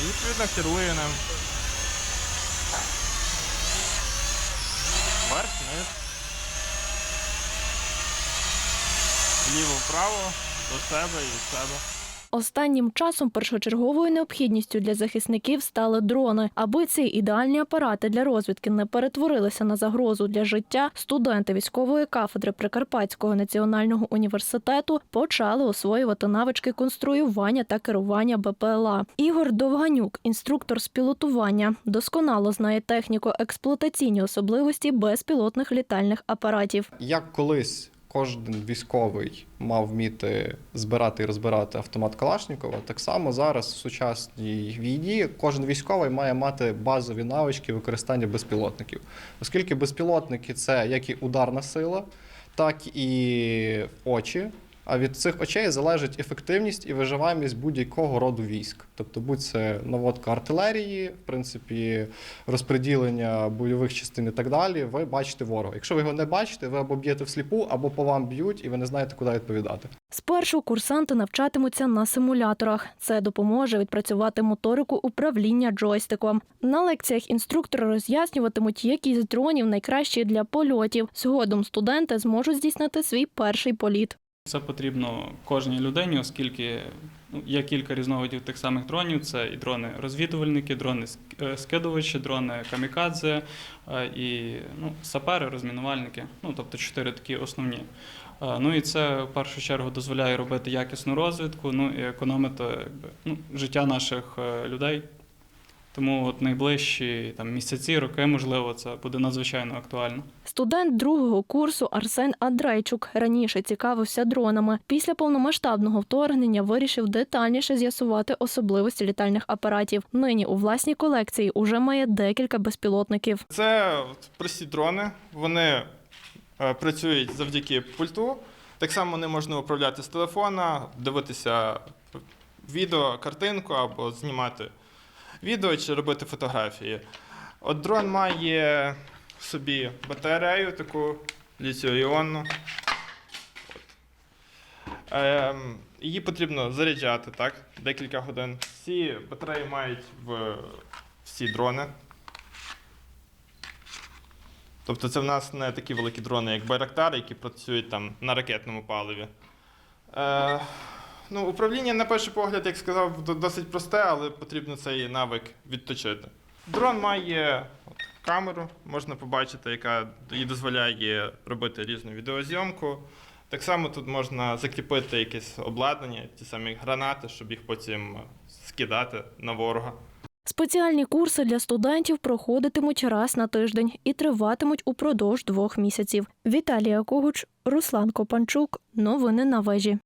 Відповідно, керує ним. Вверх, вниз. Ліво-вправо, до себе і від себе. Останнім часом першочерговою необхідністю для захисників стали дрони. Аби ці ідеальні апарати для розвідки не перетворилися на загрозу для життя, студенти військової кафедри Прикарпатського національного університету почали освоювати навички конструювання та керування БПЛА. Ігор Довганюк, інструктор з пілотування, досконало знає техніку експлуатаційні особливості безпілотних літальних апаратів. Як колись кожен військовий мав вміти збирати і розбирати автомат Калашнікова, так само зараз в сучасній війні кожен військовий має мати базові навички використання безпілотників, оскільки безпілотники це як і ударна сила, так і очі. А від цих очей залежить ефективність і виживаємість будь-якого роду військ. Тобто, будь це наводка артилерії, в принципі, розподілення бойових частин і так далі. Ви бачите ворога. Якщо ви його не бачите, ви або б'єте всліпу, або по вам б'ють, і ви не знаєте, куди відповідати. Спершу курсанти навчатимуться на симуляторах. Це допоможе відпрацювати моторику управління джойстиком. На лекціях інструктори роз'яснюватимуть, які з дронів найкращі для польотів. Згодом студенти зможуть здійснити свій перший політ. Це потрібно кожній людині, оскільки ну, є кілька різновидів тих самих дронів. Це і дрони-розвідувальники, дрони-скидувачі, дрони камікадзе е, і ну, сапери, розмінувальники. Ну, тобто чотири такі основні. Е, Ну і це в першу чергу дозволяє робити якісну розвідку, ну і економити якби, ну, життя наших е, людей. Тому от найближчі там, місяці, роки, можливо, це буде надзвичайно актуально. Студент другого курсу Арсен Адрейчук раніше цікавився дронами. Після повномасштабного вторгнення вирішив детальніше з'ясувати особливості літальних апаратів. Нині у власній колекції уже має декілька безпілотників. Це от прості дрони. Вони е, працюють завдяки пульту. Так само не можна управляти з телефона, дивитися відео, картинку або знімати відео чи робити фотографії. От дрон має в собі батарею таку літіо-іонну. Ем, її потрібно заряджати так, декілька годин. Ці батареї мають в всі дрони. Тобто це в нас не такі великі дрони, як Байрактар, які працюють там на ракетному паливі. Е, ну, управління, на перший погляд, як сказав, досить просте, але потрібно цей навик відточити. Дрон має от, камеру, можна побачити, яка їй дозволяє робити різну відеозйомку. Так само тут можна закріпити якесь обладнання, ті самі гранати, щоб їх потім скидати на ворога. Спеціальні курси для студентів проходитимуть раз на тиждень і триватимуть упродовж двох місяців. Віталія Когуч, Руслан Копанчук. Новини на вежі.